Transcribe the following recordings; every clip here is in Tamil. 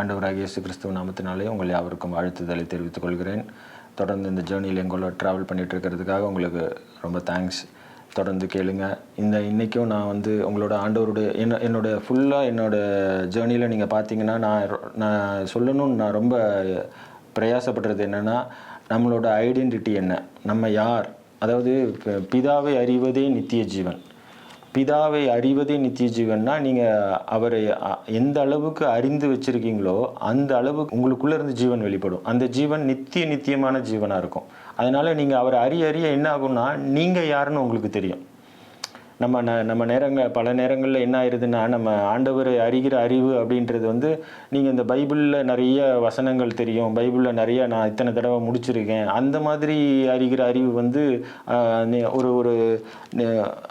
அண்டவராக இயேசு கிறிஸ்துவ நாமத்தினாலே உங்கள் யாவருக்கும் வாழ்த்துதலை தெரிவித்துக் கொள்கிறேன். தொடர்ந்து இந்த ஜேர்னியில் எங்களோட ட்ராவல் பண்ணிட்டு இருக்கிறதுக்காக உங்களுக்கு ரொம்ப தேங்க்ஸ் தொடர்ந்து கேளுங்க. இந்த இன்றைக்கும் நான் வந்து உங்களோட ஆண்டவருடைய என்ன என்னோட ஃபுல்லாக என்னோடய ஜேர்னியில் நீங்கள் பார்த்தீங்கன்னா நான் நான் சொல்லணும்னு நான் ரொம்ப பிரயாசப்படுறது என்னென்னா நம்மளோட ஐடென்டிட்டி என்ன? நம்ம யார்? அதாவது பிதாவை அறிவதே நித்திய ஜீவன். பிதாவை அறிவதே நித்திய ஜீவன்னா நீங்கள் அவரை எந்த அளவுக்கு அறிந்து வச்சிருக்கீங்களோ அந்த அளவுக்கு உங்களுக்குள்ளே இருந்து ஜீவன் வெளிப்படும். அந்த ஜீவன் நித்திய நித்தியமான ஜீவனாக இருக்கும். அதனால் நீங்கள் அவரை அறிய அறிய என்ன ஆகும்னா நீங்கள் யாருன்னு உங்களுக்கு தெரியும். நம்ம ந நம்ம நேரங்கள் பல நேரங்களில் என்ன ஆயிடுதுன்னா நம்ம ஆண்டவரை அறிகிற அறிவு அப்படின்றது வந்து நீங்கள் இந்த பைபிளில் நிறைய வசனங்கள் தெரியும். பைபிளில் நிறையா நான் இத்தனை தடவை முடிச்சிருக்கேன். அந்த மாதிரி அறிகிற அறிவு வந்து ஒரு ஒரு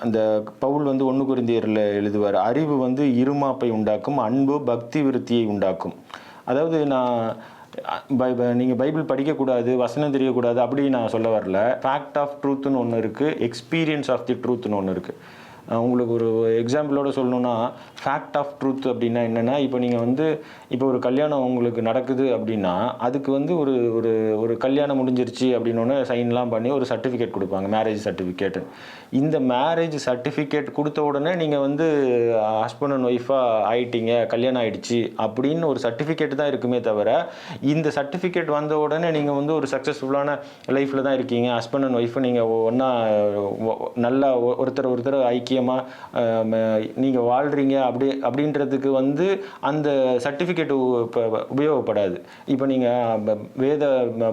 அந்த பவுல் வந்து ஒன்று குறிந்தியரில் எழுதுவார். அறிவு வந்து இருமாப்பை உண்டாக்கும் அன்பு பக்தி விருத்தியை உண்டாக்கும். அதாவது நான் பை நீங்கள் பைபிள் படிக்கக்கூடாது வசனம் தெரியக்கூடாது அப்படி நான் சொல்ல வரல. ஃபேக்ட் ஆஃப் ட்ரூத்துன்னு ஒன்று இருக்குது எக்ஸ்பீரியன்ஸ் ஆஃப் தி ட்ரூத்துன்னு ஒன்று இருக்குது உங்களுக்கு ஒரு எக்ஸாம்பிளோட சொல்லணும்னா ஃபேக்ட் ஆஃப் ட்ரூத் அப்படின்னா என்னென்னா இப்போ நீங்கள் வந்து இப்போ ஒரு கல்யாணம் உங்களுக்கு நடக்குது அப்படின்னா அதுக்கு வந்து ஒரு ஒரு ஒரு கல்யாணம் முடிஞ்சிருச்சு அப்படின்னு சைன்லாம் பண்ணி ஒரு சர்டிஃபிகேட் கொடுப்பாங்க மேரேஜ் சர்டிஃபிகேட் இந்த மேரேஜ் சர்டிஃபிகேட் கொடுத்த உடனே நீங்கள் வந்து ஹஸ்பண்ட் அண்ட் ஒய்ஃபாக ஆயிட்டீங்க கல்யாணம் ஆயிடுச்சு அப்படின்னு ஒரு சர்டிஃபிகேட் தான் இருக்குமே தவிர இந்த சர்டிஃபிகேட் வந்த உடனே நீங்கள் வந்து ஒரு சக்ஸஸ்ஃபுல்லான லைஃப்பில் தான் இருக்கீங்க. ஹஸ்பண்ட் அண்ட் ஒய்ஃபை நீங்கள் ஒன்றா நல்லா ஒருத்தர் ஒருத்தர் ஐக்கியம் ஐக்கியமாக நீங்கள் வாழ்கிறீங்க அப்படி அப்படின்றதுக்கு வந்து அந்த சர்டிஃபிகேட் உபயோகப்படாது. இப்போ நீங்கள் வேத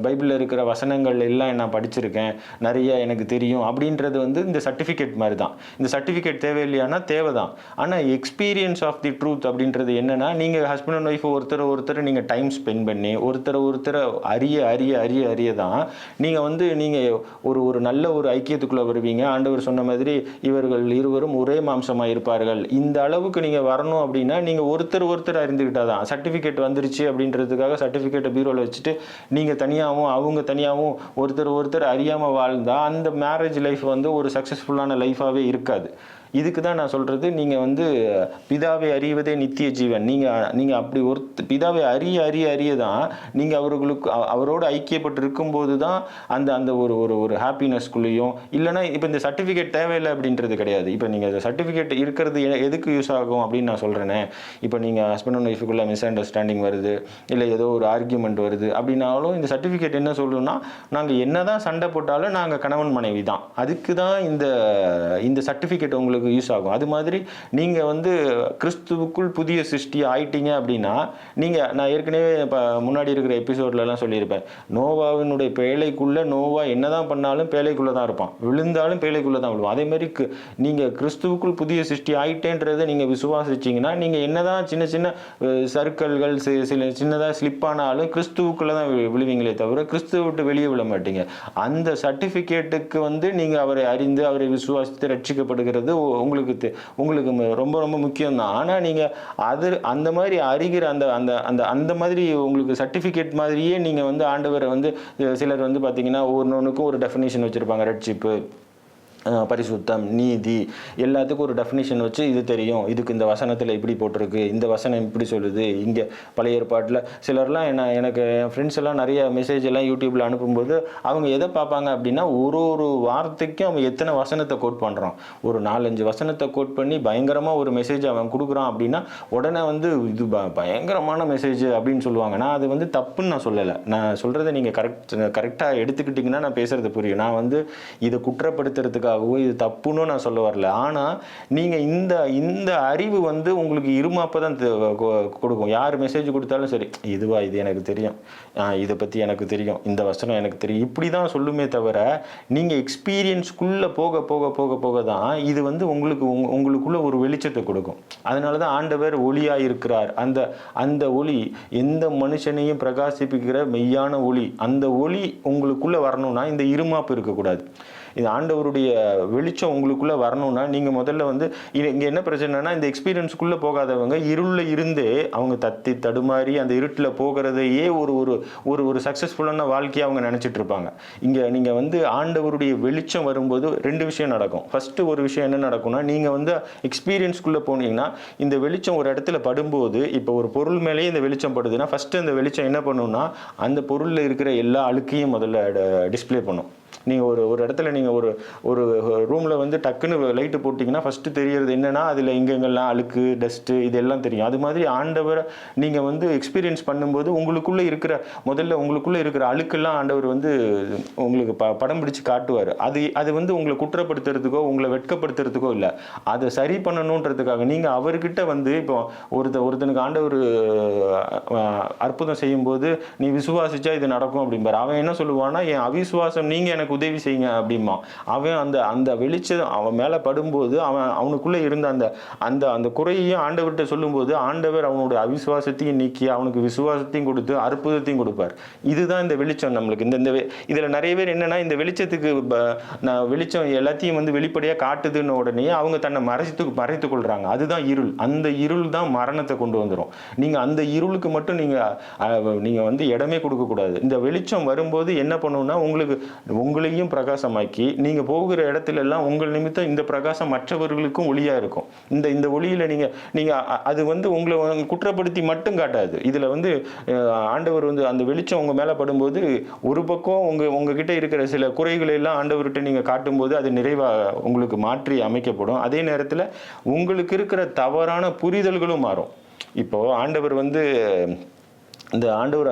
பைபிளில் இருக்கிற வசனங்கள் எல்லாம் நான் படிச்சிருக்கேன் நிறைய எனக்கு தெரியும் அப்படின்றது வந்து இந்த சர்டிஃபிகேட் மாதிரி தான் இந்த சர்டிஃபிகேட் தேவையில்லையானா தேவை தான் ஆனால் எக்ஸ்பீரியன்ஸ் ஆஃப் தி ட்ரூத் அப்படின்றது என்னென்னா நீங்கள் ஹஸ்பண்ட் அண்ட் ஒய்ஃப் ஒருத்தர் ஒருத்தர் நீங்கள் டைம் ஸ்பெண்ட் பண்ணி ஒருத்தர் ஒருத்தர் அறிய அறிய அறிய அறிய தான் நீங்கள் வந்து நீங்கள் ஒரு ஒரு நல்ல ஒரு ஐக்கியத்துக்குள்ளே வருவீங்க. ஆண்டவர் சொன்ன மாதிரி இவர்கள் இருவரும் ஒரே மாம்சமாக இருப்பார்கள். இந்த அளவுக்கு நீங்கள் வரணும் அப்படின்னா நீங்கள் ஒருத்தர் ஒருத்தர் அறிந்துக்கிட்டால் தான் சர்டிஃபிகேட் வந்துருச்சு அப்படின்றதுக்காக சர்டிஃபிகேட்டை பீரோவில் வச்சுட்டு நீங்கள் தனியாகவும் அவங்க தனியாகவும் ஒருத்தர் ஒருத்தர் அறியாமல் வாழ்ந்தால் அந்த மேரேஜ் லைஃப் வந்து ஒரு சக்ஸஸ்ஃபுல்லான லைஃபாகவே இருக்காது. இதுக்கு தான் நான் சொல்கிறது நீங்கள் வந்து பிதாவை அறிவதே நித்திய ஜீவன். நீங்கள் நீங்கள் அப்படி ஒரு பிதாவை அறிய அறிய அறிய தான் நீங்கள் அவர்களுக்கு அவரோடு ஐக்கியப்பட்டு இருக்கும்போது தான் அந்த அந்த ஒரு ஒரு ஒரு ஹாப்பினஸ்குள்ளேயும் இல்லைன்னா இப்போ இந்த சர்டிஃபிகேட் தேவையில்லை அப்படின்றது கிடையாது. இப்போ நீங்கள் சர்டிஃபிகேட் இருக்கிறது எ- எதுக்கு யூஸ் ஆகும் அப்படின்னு நான் சொல்கிறேனே இப்போ நீங்கள் ஹஸ்பண்ட் அண்ட் ஒய்ஃபுக்குள்ளே மிஸ் அண்டர்ஸ்டாண்டிங் வருது இல்லை ஏதோ ஒரு ஆர்கியூமெண்ட் வருது அப்படின்னாலும் இந்த சர்டிஃபிகேட் என்ன சொல்லணும்னா நாங்கள் என்ன தான் சண்டை போட்டாலும் நாங்கள் கணவன் மனைவி தான் அதுக்கு தான் இந்த இந்த சர்டிஃபிகேட் உங்களுக்கு யூஸ் ஆகும். அது மாதிரி நீங்கள் வந்து கிறிஸ்துவுக்குள் புதிய சிருஷ்டி ஆயிட்டீங்க அப்படின்னா நீங்கள் நான் ஏற்கனவே இப்போ முன்னாடி இருக்கிற எபிசோட்லலாம் சொல்லியிருப்பேன். நோவாவினுடைய பேழைக்குள்ளே நோவா என்னதான் பண்ணாலும் பேழைக்குள்ளே தான் இருப்பான். விழுந்தாலும் பேழைக்குள்ளே தான் விழுவான். அதே மாதிரி நீங்கள் கிறிஸ்துவுக்குள் புதிய சிருஷ்டி ஆயிட்டேன்றதை நீங்கள் விசுவாசிச்சீங்கன்னா நீங்கள் என்னதான் சின்ன சின்ன சர்க்கிள்கள் சில சின்னதாக ஸ்லிப் ஆனாலும் கிறிஸ்துவுக்குள்ளே தான் வி- விழுவீங்களே தவிர கிறிஸ்துவ விட்டு வெளியே விழ மாட்டீங்க. அந்த சர்டிஃபிகேட்டுக்கு வந்து நீங்கள் அவரை அறிந்து அவரை விசுவாசித்து ரட்சிக்கப்படுகிறது உங்களுக்கு தெ- உங்களுக்கு ரொம்ப ரொம்ப முக்கியம் தான் ஆனால் நீங்கள் அது அந்த மாதிரி அறிகிற அந்த அந்த அந்த அந்த மாதிரி உங்களுக்கு சர்டிஃபிகேட் மாதிரியே நீங்கள் வந்து ஆண்டவரை வந்து சிலர் வந்து பார்த்தீங்கன்னா ஒவ்வொன்றுக்கும் ஒரு டெஃபினேஷன் வச்சுருப்பாங்க. ரெட் சிப்பு பரிசுத்தம் நீதி எல்லாத்துக்கும் ஒரு டெஃபினிஷன் வச்சு இது தெரியும். இதுக்கு இந்த வசனத்தில் இப்படி போட்டிருக்கு இந்த வசனம் இப்படி சொல்லுது. இங்கே பழைய ஏற்பாட்டில் சிலர்லாம் என்ன எனக்கு என் ஃப்ரெண்ட்ஸ் எல்லாம் நிறைய மெசேஜ் எல்லாம் யூடியூப்பில் அனுப்பும்போது அவங்க எதை பார்ப்பாங்க அப்படின்னா ஒரு ஒரு வார்த்தைக்கும் அவன் எத்தனை வசனத்தை கோட் பண்ணுறான் ஒரு நாலஞ்சு வசனத்தை கோட் பண்ணி பயங்கரமாக ஒரு மெசேஜ் அவன் கொடுக்குறான் அப்படின்னா உடனே வந்து இது ப- பயங்கரமான மெசேஜ் அப்படின்னு சொல்லுவாங்க. நான் அது வந்து தப்புன்னு நான் சொல்லலை. நான் சொல்கிறத நீங்கள் கரெக்ட் கரெக்டாக எடுத்துக்கிட்டிங்கன்னா நான் பேசுகிறது புரியும். நான் வந்து இதை குற்றப்படுத்துறதுக்காக இது தப்புன்னு நான் சொல்ல வரல. ஆனால் நீங்கள் இந்த இந்த அறிவு வந்து உங்களுக்கு இருமாப்பை தான் கொ- கொடுக்கும். யார் மெசேஜ் கொடுத்தாலும் சரி இதுவா இது எனக்கு தெரியும். இதை பற்றி எனக்கு தெரியும். இந்த வசனம் எனக்கு தெரியும். இப்படி தான் சொல்லுமே தவிர நீங்கள் எக்ஸ்பீரியன்ஸ்குள்ளே போக போக போக போக தான் இது வந்து உங்களுக்கு உங் உங்களுக்குள்ள ஒரு வெளிச்சத்தை கொடுக்கும். அதனால தான் ஆண்டவர் ஒளியாக இருக்கிறார். அந்த அந்த ஒளி எந்த மனுஷனையும் பிரகாசிப்பிக்கிற மெய்யான ஒளி அந்த ஒளி உங்களுக்குள்ளே வரணும்னா இந்த இருமாப்பு இருக்கக்கூடாது. இது ஆண்டவருடைய வெளிச்சம் உங்களுக்குள்ள வரணும்னா நீங்க முதல்ல வந்து இங்கே என்ன பிரச்சனைனா இந்த எக்ஸ்பீரியன்ஸ்க்குள்ளே போகாதவங்க இருள்ல இருந்தே அவங்க தத்தி தடுமாறி அந்த இருட்டில் போகிறதையே ஒரு ஒரு ஒரு ஒரு சக்ஸஸ்ஃபுல்லான வாழ்க்கையை அவங்க நினைச்சிட்டு இருப்பாங்க. இங்க நீங்க வந்து ஆண்டவருடைய வெளிச்சம் வரும்போது ரெண்டு விஷயம் நடக்கும். ஃபர்ஸ்ட் ஒரு விஷயம் என்ன நடக்கும்னா நீங்க வந்து எக்ஸ்பீரியன்ஸ்க்குள்ள போனீங்கன்னா இந்த வெளிச்சம் ஒரு இடத்துல படும்போது இப்போ ஒரு பொருள் மேலேயே இந்த வெளிச்சம் படுதுன்னா ஃபர்ஸ்ட் அந்த வெளிச்சம் என்ன பண்ணுன்னா அந்த பொருளில் இருக்கிற எல்லா அழுக்கையும் முதல்ல டிஸ்ப்ளே பண்ணும். நீங்கள் ஒரு ஒரு இடத்துல நீங்கள் ஒரு ஒரு ரூமில் வந்து டக்குன்னு லைட்டு போட்டிங்கன்னா ஃபஸ்ட்டு தெரியறது என்னென்னா அதில் எங்கெங்கெல்லாம் அழுக்கு டஸ்ட்டு இதெல்லாம் தெரியும். அது மாதிரி ஆண்டவரை நீங்கள் வந்து எக்ஸ்பீரியன்ஸ் பண்ணும்போது உங்களுக்குள்ளே இருக்கிற முதல்ல உங்களுக்குள்ளே இருக்கிற அழுக்கெல்லாம் ஆண்டவர் வந்து உங்களுக்கு ப படம் பிடிச்சு காட்டுவார். அது அது வந்து உங்களை குற்றப்படுத்துறதுக்கோ உங்களை வெட்கப்படுத்துறதுக்கோ இல்லை. அதை சரி பண்ணணுன்றதுக்காக நீங்கள் அவர்கிட்ட வந்து இப்போ ஒருத்த ஒருத்தனுக்கு ஆண்டவர் அற்புதம் செய்யும்போது நீ விசுவாசிச்சா இது நடக்கும் அப்படிம்பாரு. அவன் என்ன சொல்லுவான்னா என் அவிசுவாசம் நீங்கள் எனக்கு உதவி செய்யுங்க அப்படிமா அவன் அந்த அந்த வெளிச்சம் அவன் மேலே படும்போது அவன் அவனுக்குள்ளே இருந்த அந்த அந்த அந்த குறையையும் ஆண்டவர்கிட்ட சொல்லும்போது ஆண்டவர் அவனுடைய அவிசுவாசத்தையும் நீக்கி அவனுக்கு விசுவாசத்தையும் கொடுத்து அற்புதத்தையும் கொடுப்பார். இதுதான் இந்த வெளிச்சம் நம்மளுக்கு. இந்த இந்த இதில் நிறைய பேர் என்னென்னா இந்த வெளிச்சத்துக்கு ப- நான் வெளிச்சம் எல்லாத்தையும் வந்து வெளிப்படையாக காட்டுதுன்னு உடனே அவங்க தன்னை மறைத்து மறைத்து கொள்கிறாங்க அதுதான் இருள். அந்த இருள் தான் மரணத்தை கொண்டு வந்துடும் நீங்கள் அந்த இருளுக்கு மட்டும் நீங்கள் நீங்கள் வந்து இடமே கொடுக்கக்கூடாது. இந்த வெளிச்சம் வரும்போது என்ன பண்ணும்னா உங்களுக்கு உங்களையும் பிரகாசமாக்கி நீங்கள் போகிற இடத்துல எல்லாம் உங்கள் நிமித்தம் இந்த பிரகாசம் மற்றவர்களுக்கும் ஒளியாக இருக்கும். இந்த இந்த ஒளியில நீங்க நீங்க அது வந்து உங்களை குற்றப்படுத்தி மட்டும் காட்டாது. இதுல வந்து ஆண்டவர் வந்து அந்த வெளிச்சம் உங்க மேலே படும்போது ஒரு பக்கம் உங்க உங்ககிட்ட இருக்கிற சில குறைகளை எல்லாம் ஆண்டவர்கிட்ட நீங்கள் காட்டும்போது அது நிறைவாக உங்களுக்கு மாற்றி அமைக்கப்படும். அதே நேரத்தில் உங்களுக்கு இருக்கிற தவறான புரிதல்களும் மாறும். இப்போ ஆண்டவர் வந்து இந்த ஆண்டவர்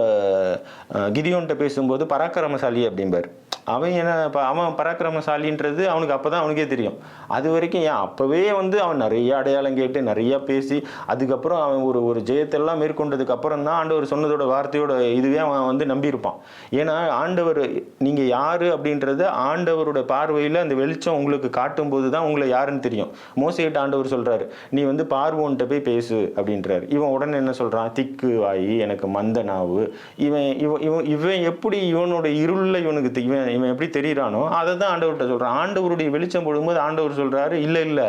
கிதியோன்ட்ட பேசும்போது பராக்கிரமசாலி அப்படிம்பார். அவன் என்ன இப்போ அவன் பராக்கிரமசாலின்றது அவனுக்கு அப்பதான் அவனுக்கே தெரியும். அது வரைக்கும் ஏன் அப்பவே வந்து அவன் நிறைய அடையாளம் கேட்டு நிறையா பேசி அதுக்கப்புறம் அவன் ஒரு ஒரு ஜெயத்தெல்லாம் மேற்கொண்டதுக்கப்புறம் தான் ஆண்டவர் சொன்னதோட வார்த்தையோட இதுவே அவன் வந்து நம்பியிருப்பான். ஏன்னா ஆண்டவர் நீங்கள் யார் அப்படின்றத ஆண்டவரோட பார்வையில் அந்த வெளிச்சம் உங்களுக்கு காட்டும் போது தான் உங்களை யாருன்னு தெரியும். மோசையிட்ட ஆண்டவர் சொல்கிறாரு நீ வந்து பார்வோன்ட்ட போய் பேசு அப்படின்றாரு. இவன் உடனே என்ன சொல்கிறான் திக்கு வாயி எனக்கு மந்த நாவு இவன் இவன் இவன் இவன் எப்படி இவனோட இருளில் இவனுக்கு இவன் இவன் எப்படி தெரியறானோ அதை தான் ஆண்டவர்கிட்ட சொல்றான். ஆண்டவருடைய வெளிச்சம் போடும்போது ஆண்டவர் சொல்றாரு இல்ல இல்ல.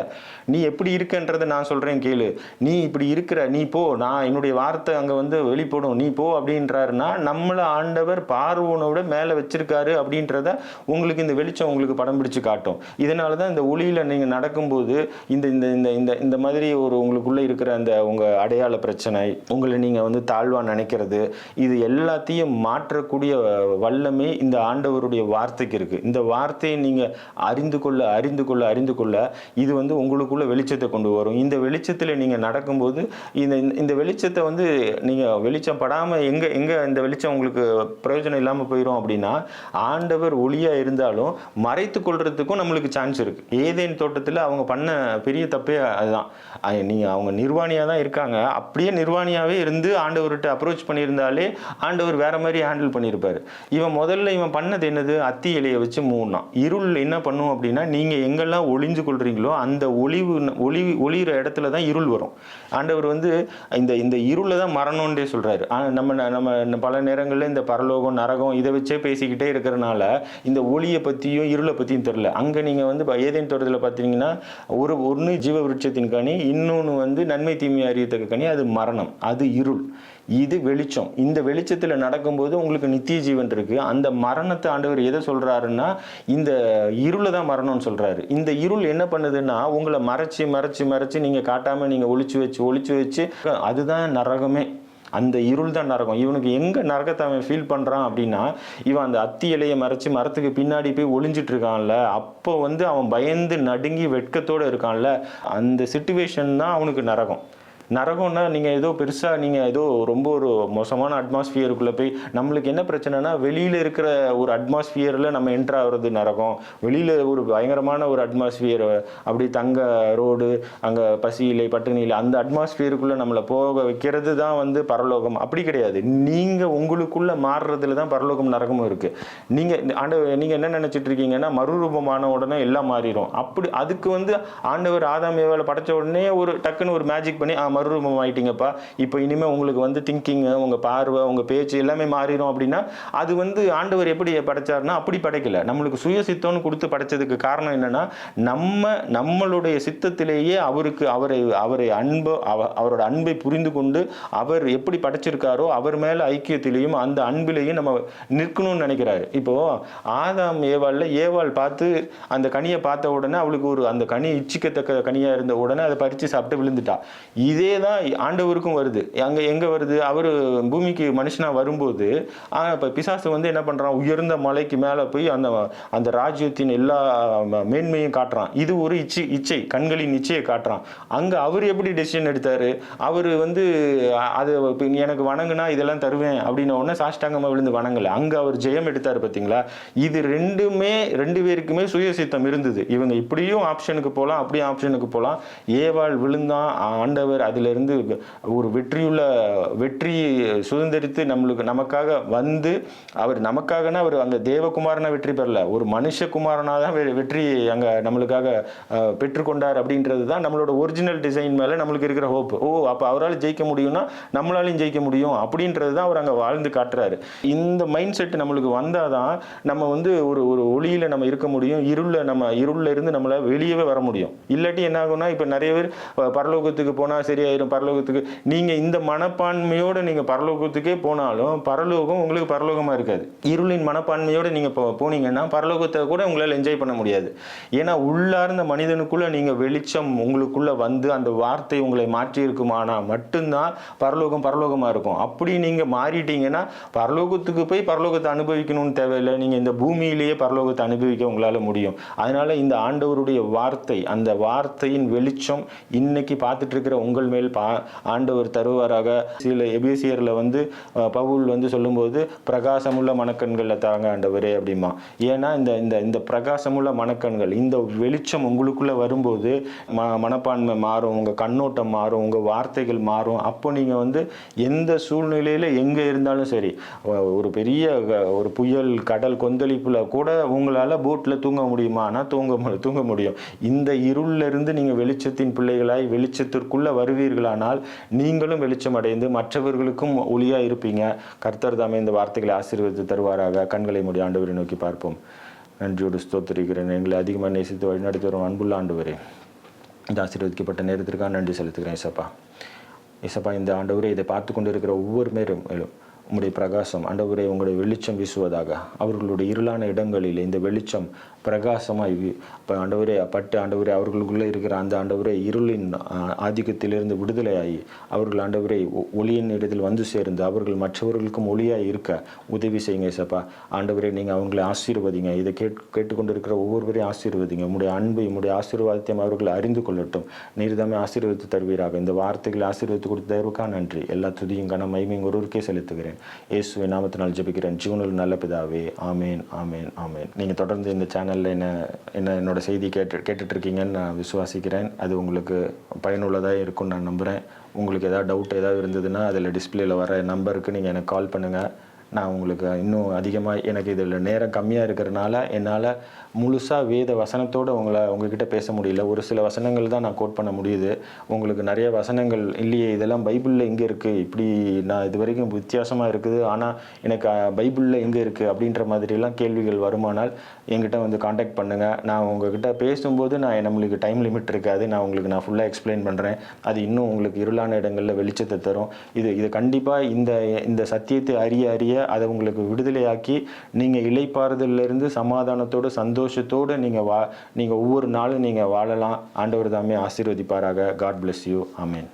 நீ எப்படி இருக்கன்றதை நான் சொல்றேன் கேளு. நீ இப்படி இருக்கிற நீ போ. நான் என்னுடைய வார்த்தை அங்க வந்து வெளிப்படும். நீ போ அப்படின்றாருன்னா நம்மளை ஆண்டவர் பார்வோனோட மேல வச்சிருக்காரு அப்படின்றத உங்களுக்கு இந்த வெளிச்சம் உங்களுக்கு படம் பிடிச்சு காட்டும். இதனால தான் இந்த ஒளியில நீங்க நடக்கும்போது இந்த இந்த இந்த இந்த இந்த மாதிரி ஒரு உங்களுக்குள்ள இருக்கிற அந்த உங்க அடையாள பிரச்சனை உங்களை நீங்க வந்து தாழ்வா நினைக்கிறது இது எல்லாத்தையும் மாற்றக்கூடிய வல்லமே இந்த ஆண்டவருடைய வார்த்தைக்கு இருக்குது இந்த வார்த்தையை நீங்கள் அறிந்து கொள்ள அறிந்து கொள்ள அறிந்து கொள்ள இது வந்து உங்களுக்குள்ள வெளிச்சத்தை கொண்டு வரும். இந்த வெளிச்சத்தில் நீங்கள் நடக்கும்போது இந்த இந்த- இந்த வெளிச்சத்தை வந்து நீங்கள் வெளிச்சம் படாமல் எங்கே எங்கே இந்த வெளிச்சம் உங்களுக்கு பிரயோஜனம் இல்லாமல் போயிடும் அப்படின்னா ஆண்டவர் ஒளியாக இருந்தாலும் மறைத்து கொள்றதுக்கும் நம்மளுக்கு சான்ஸ் இருக்குது ஏதேன் தோட்டத்தில் அவங்க பண்ண பெரிய தப்பே அதுதான். நீங்கள் அவங்க நிர்வாணியாக தான் இருக்காங்க. அப்படியே நிர்வாணியாகவே இருந்து ஆண்டவர்கிட்ட அப்ரோச் பண்ணியிருந்தாலே ஆண்டவர் வேறு மாதிரி ஹேண்டில் பண்ணியிருப்பார். இவன் முதல்ல இவன் பண்ணது என்னது? அத்தி இலையை வச்சு மூணாம் இருள் என்ன பண்ணும் அப்படின்னா நீங்கள் எங்கெல்லாம் ஒளிஞ்சு கொள்கிறீங்களோ அந்த ஒளிவு ஒளி ஒளிகிற இடத்துல தான் இருள் வரும். ஆண்டவர் வந்து இந்த இந்த இருளை தான் மரணம்ன்றே சொல்கிறாரு நம்ம நம்ம பல நேரங்களில் இந்த பரலோகம் நரகம் இதை வச்சே பேசிக்கிட்டே இருக்கிறனால இந்த ஒளியை பற்றியும் இருளை பற்றியும் தெரில அங்கே நீங்கள் வந்து ஏதேன் தோட்டத்தில் பார்த்தீங்கன்னா ஒரு ஒன்று ஜீவ விருட்சத்தின் கனி இன்னொன்று வந்து நன்மை தீமை அறியத்தக்க கனி அது மரணம் அது இருள். இது வெளிச்சம். இந்த வெளிச்சத்தில் நடக்கும்போது உங்களுக்கு நித்திய ஜீவன் இருக்கு. அந்த மரணத்தை ஆண்டவர் எதை சொல்றாருன்னா இந்த இருளை தான் மரணம்னு சொல்றாரு. இந்த இருள் என்ன பண்ணுதுன்னா உங்களை மறைச்சு மறைச்சு மறைச்சு நீங்க காட்டாம நீங்க ஒழிச்சு வச்சு ஒழிச்சு வச்சு அதுதான் நரகமே. அந்த இருள் தான் நரகம். இவனுக்கு எங்கே நரகத்தை அவன் ஃபீல் பண்ணுறான் அப்படின்னா இவன் அந்த அத்தி இலையை மறைச்சி மரத்துக்கு பின்னாடி போய் ஒளிஞ்சிட்டு இருக்கான்ல அப்போ வந்து அவன் பயந்து நடுங்கி வெட்கத்தோடு இருக்கான்ல அந்த சுச்சுவேஷன் தான் அவனுக்கு நரகம். நரகம்னா நீங்கள் ஏதோ பெருசாக நீங்கள் ஏதோ ரொம்ப ஒரு மோசமான அட்மாஸ்ஃபியருக்குள்ளே போய் நம்மளுக்கு என்ன பிரச்சனைனா வெளியில் இருக்கிற ஒரு அட்மாஸ்ஃபியரில் நம்ம என்ட்ரு ஆகிறது நரகம். வெளியில் ஒரு பயங்கரமான ஒரு அட்மாஸ்ஃபியர் அப்படி தங்க ரோடு அங்கே பசி இல்லை பட்டினி இல்லை அந்த அட்மாஸ்ஃபியருக்குள்ளே நம்மளை போக வைக்கிறது தான் வந்து பரலோகம். அப்படி கிடையாது. நீங்கள் உங்களுக்குள்ளே மாறுறதுல தான் பரலோகம் நரகமும் இருக்குது நீங்கள் ஆண்ட நீங்கள் என்ன நினச்சிட்டு இருக்கீங்கன்னா மறுரூபமான உடனே எல்லாம் மாறிடும் அப்படி அதுக்கு வந்து ஆண்டவர் ஆதாம் ஏவாளை படைச்ச உடனே ஒரு டக்குன்னு ஒரு மேஜிக் பண்ணி மறுரூபம் ஆயிட்டீங்கப்பா இப்போ இனிமேல் உங்களுக்கு வந்து திங்கிங்கு உங்கள் பார்வை உங்கள் பேச்சு எல்லாமே மாறிடும் அப்படின்னா அது வந்து ஆண்டவர் எப்படி படைச்சாருன்னா அப்படி படைக்கல. நம்மளுக்கு சுய சித்தம்னு கொடுத்து படைச்சதுக்கு காரணம் என்னன்னா நம்ம நம்மளுடைய சித்தத்திலேயே அவருக்கு அவரை அவரை அன்பு அவ- அவரோட அன்பை புரிந்து கொண்டு அவர் எப்படி படைச்சிருக்காரோ அவர் மேலே ஐக்கியத்திலையும் அந்த அன்பிலையும் நம்ம நிற்கணும்னு நினைக்கிறாரு. இப்போ ஆதாம் ஏவாளில் ஏவாள் பார்த்து அந்த கனியை பார்த்த உடனே அவளுக்கு ஒரு அந்த கனி இச்சிக்கத்தக்க கனியாக இருந்த உடனே அதை பறித்து சாப்பிட்டு விழுந்துட்டா. இதே இதே தான் ஆண்டவருக்கும் வருது. அங்கே எங்கே வருது? அவர் பூமிக்கு மனுஷனாக வரும்போது ஆனால் இப்போ பிசாசு வந்து என்ன பண்ணுறான் உயர்ந்த மலைக்கு மேலே போய் அந்த அந்த ராஜ்யத்தின் எல்லா ம- மேன்மையும் காட்டுறான். இது ஒரு இச்சை இச்சை கண்களின் இச்சையை காட்டுறான். அங்கே அவர் எப்படி டெசிஷன் எடுத்தார்? அவர் வந்து அதை அது எனக்கு வணங்குனா இதெல்லாம் தருவேன் அப்படின்ன உடனே சாஷ்டாங்கமாக விழுந்து வணங்கலை. அங்கே அவர் ஜெயம் எடுத்தார் பார்த்தீங்களா இது ரெண்டுமே ரெண்டு பேருக்குமே சுயசித்தம் இருந்தது. இவங்க இப்படியும் ஆப்ஷனுக்கு போகலாம் அப்படியும் ஆப்ஷனுக்கு போகலாம் ஏவாள் விழுந்தான் ஆண்டவர் அதிலிருந்து ஒரு வெற்றியுள்ள வெற்றி சுதந்திரித்து நம்மளுக்கு நமக்காக வந்து அவர் நமக்காகனா அவர் அங்கே தேவகுமாரனா வெற்றி பெறல. ஒரு மனுஷகுமாரனாக தான் வெ- வெற்றி அங்கே நம்மளுக்காக பெற்றுக்கொண்டார் அப்படின்றது தான் நம்மளோட ஒரிஜினல் டிசைன் மேலே நம்மளுக்கு இருக்கிற ஹோப் ஓ அப்போ அவரால் ஜெயிக்க முடியும்னா நம்மளாலையும் ஜெயிக்க முடியும். அப்படின்றது தான் அவர் அங்கே வாழ்ந்து காட்டுறாரு. இந்த மைண்ட் செட் நம்மளுக்கு வந்தாதான் நம்ம வந்து ஒரு ஒரு ஒளியில் நம்ம இருக்க முடியும். இருளில் நம்ம இருளில் இருந்து நம்மளை வெளியவே வர முடியும். இல்லாட்டி என்ன ஆகும்னா இப்போ நிறைய பேர் பரலோகத்துக்கு போனால் சரி ஆயிரும் பரலோகத்துக்கு. நீங்க இந்த மனப்பான்மையோட நீங்க பரலோகத்துக்கே போனாலும் பரலோகம் உங்களுக்கு பரலோகமா இருக்காது. இருளின் மனப்பான்மையோட நீங்க போ- போனீங்கன்னா பரலோகத்தை கூட உங்களால் என்ஜாய் பண்ண முடியாது. ஏன்னா உள்ளார்ந்த மனிதனுக்குள்ள நீங்க வெளிச்சம் உங்களுக்குள்ள வந்து அந்த வார்த்தை உங்களை மாற்றி இருக்குமானா மட்டும்தான் பரலோகம் பரலோகமா இருக்கும். அப்படி நீங்க மாறிட்டீங்கன்னா பரலோகத்துக்கு போய் பரலோகத்தை அனுபவிக்கணும்னு தேவையில்லை. நீங்க இந்த பூமியிலேயே பரலோகத்தை அனுபவிக்க உங்களால முடியும். அதனால இந்த ஆண்டவருடைய வார்த்தை அந்த வார்த்தையின் வெளிச்சம் இன்னைக்கு பார்த்துட்டு இருக்கிற உங்கள் மேல் பா ஆண்டவர் தருவாராக. சில எபிசியரில் வந்து பவுல் வந்து சொல்லும்போது பிரகாசமுள்ள மனக்கண்களை தாங்க ஆண்டவரே அப்படிமா. ஏன்னா இந்த இந்த இந்த பிரகாசமுள்ள மனக்கண்கள் இந்த வெளிச்சம் உங்களுக்குள்ளே வரும்போது ம மனப்பான்மை மாறும் உங்கள் கண்ணோட்டம் மாறும் உங்கள் வார்த்தைகள் மாறும். அப்போ நீங்கள் வந்து எந்த சூழ்நிலையில் எங்கே இருந்தாலும் சரி ஒரு பெரிய ஒரு புயல் கடல் கொந்தளிப்பில் கூட உங்களால் போட்டில் தூங்க முடியுமா? ஆனால் தூங்க தூங்க முடியும். இந்த இருளிலிருந்து இருந்து வெளிச்சத்தின் பிள்ளைகளாய் வெளிச்சத்திற்குள்ள வருவீர்களானால் நீங்களும் வெளிச்சம் அடைந்து மற்றவர்களுக்கும் ஒளியா இருப்பீங்க. கர்த்தர் தாமே இந்த வார்த்தைகளை ஆசீர்வதித்து தருவாராக. கண்களை மூடி ஆண்டவரை நோக்கி பார்ப்போம். நன்றியோடு ஸ்தோத்திரிக்கிறேன். எங்களை அதிகமாக நேசித்து வழிநடத்தி வரும் அன்புள்ள ஆண்டவரே இந்த ஆசீர்வதிக்கப்பட்ட நேரத்திற்காக நன்றி செலுத்துகிறேன் இசப்பா இசப்பா இந்த ஆண்டவரே இதை பார்த்து கொண்டு இருக்கிற ஒவ்வொரு மேலும் மேலும் பிரகாசம் ஆண்டவரே உங்களுடைய வெளிச்சம் வீசுவதாக. அவர்களுடைய இருளான இடங்களில் இந்த வெளிச்சம் பிரகாசமாய் இப்போ ஆண்டவரே பட்டு ஆண்டவரே அவர்களுக்குள்ளே இருக்கிற அந்த ஆண்டவரே இருளின் ஆதிக்கத்திலிருந்து விடுதலையாகி அவர்கள் ஆண்டவரே ஒளியின் இடத்தில் வந்து சேர்ந்து அவர்கள் மற்றவர்களுக்கும் ஒளியாக இருக்க உதவி செய்யுங்க சப்பா ஆண்டவரே நீங்கள் அவங்களை ஆசீர்வதிங்க. இதை கேட் கேட்டுக்கொண்டிருக்கிற ஒவ்வொருவரையும் ஆசீர்வதிங்க. உங்களுடைய அன்பை உங்களுடைய ஆசீர்வாதத்தையும் அவர்கள் அறிந்து கொள்ளட்டும். நீர் தாமே ஆசீர்வதித்து தருவீராக. இந்த வார்த்தைகளை ஆசீர்வதித்து கொடுத்த தயவுக்கா நன்றி. எல்லா துதியும் கன மைமையும் ஒருவருக்கே செலுத்துகிறேன். இயேசுவை நாமத்தினால் ஜெபிக்கிறேன். ஜீவனில் நல்ல பிதாவே. ஆமேன் ஆமேன் ஆமேன். நீங்கள் தொடர்ந்து இந்த சேனல் சேனலில் என்ன என்ன என்னோட செய்தி கேட்டு கேட்டுட்ருக்கீங்கன்னு நான் விசுவாசிக்கிறேன். அது உங்களுக்கு பயனுள்ளதாக இருக்கும்னு நான் நம்புகிறேன் உங்களுக்கு எதாவது டவுட் ஏதாவது இருந்ததுன்னா அதில் டிஸ்பிளேயில் வர நம்பருக்கு நீங்கள் எனக்கு கால் பண்ணுங்கள் நான் உங்களுக்கு இன்னும் அதிகமாக எனக்கு இதில் நேரம் கம்மியாக இருக்கிறனால என்னால் முழுசாக வேத வசனத்தோடு உங்களை உங்ககிட்ட பேச முடியல. ஒரு சில வசனங்கள் தான் நான் கோட் பண்ண முடியுது. உங்களுக்கு நிறைய வசனங்கள் இல்லையே இதெல்லாம் பைபிளில் எங்கே இருக்குது இப்படி நான் இது வரைக்கும் வித்தியாசமாக இருக்குது. ஆனால் எனக்கு பைபிளில் எங்கே இருக்குது அப்படின்ற மாதிரிலாம் கேள்விகள் வருமானால் என்கிட்ட வந்து காண்டாக்ட் பண்ணுங்கள் நான் உங்ககிட்ட பேசும்போது நான் நம்மளுக்கு டைம் லிமிட் இருக்காது. நான் உங்களுக்கு நான் ஃபுல்லாக எக்ஸ்பிளைன் பண்ணுறேன் அது இன்னும் உங்களுக்கு இருளான இடங்களில் வெளிச்சத்தை தரும். இது இது கண்டிப்பாக இந்த இந்த சத்தியத்தை அறிய அறிய அதை உங்களுக்கு விடுதலையாக்கி நீங்கள் இலைப்பாறுதலிருந்து சமாதானத்தோடு சந்தோஷத்தோடு நீங்கள் வா நீங்கள் ஒவ்வொரு நாளும் நீங்கள் வாழலாம். ஆண்டவர் தாமே ஆசீர்வதிப்பாராக. God bless you amen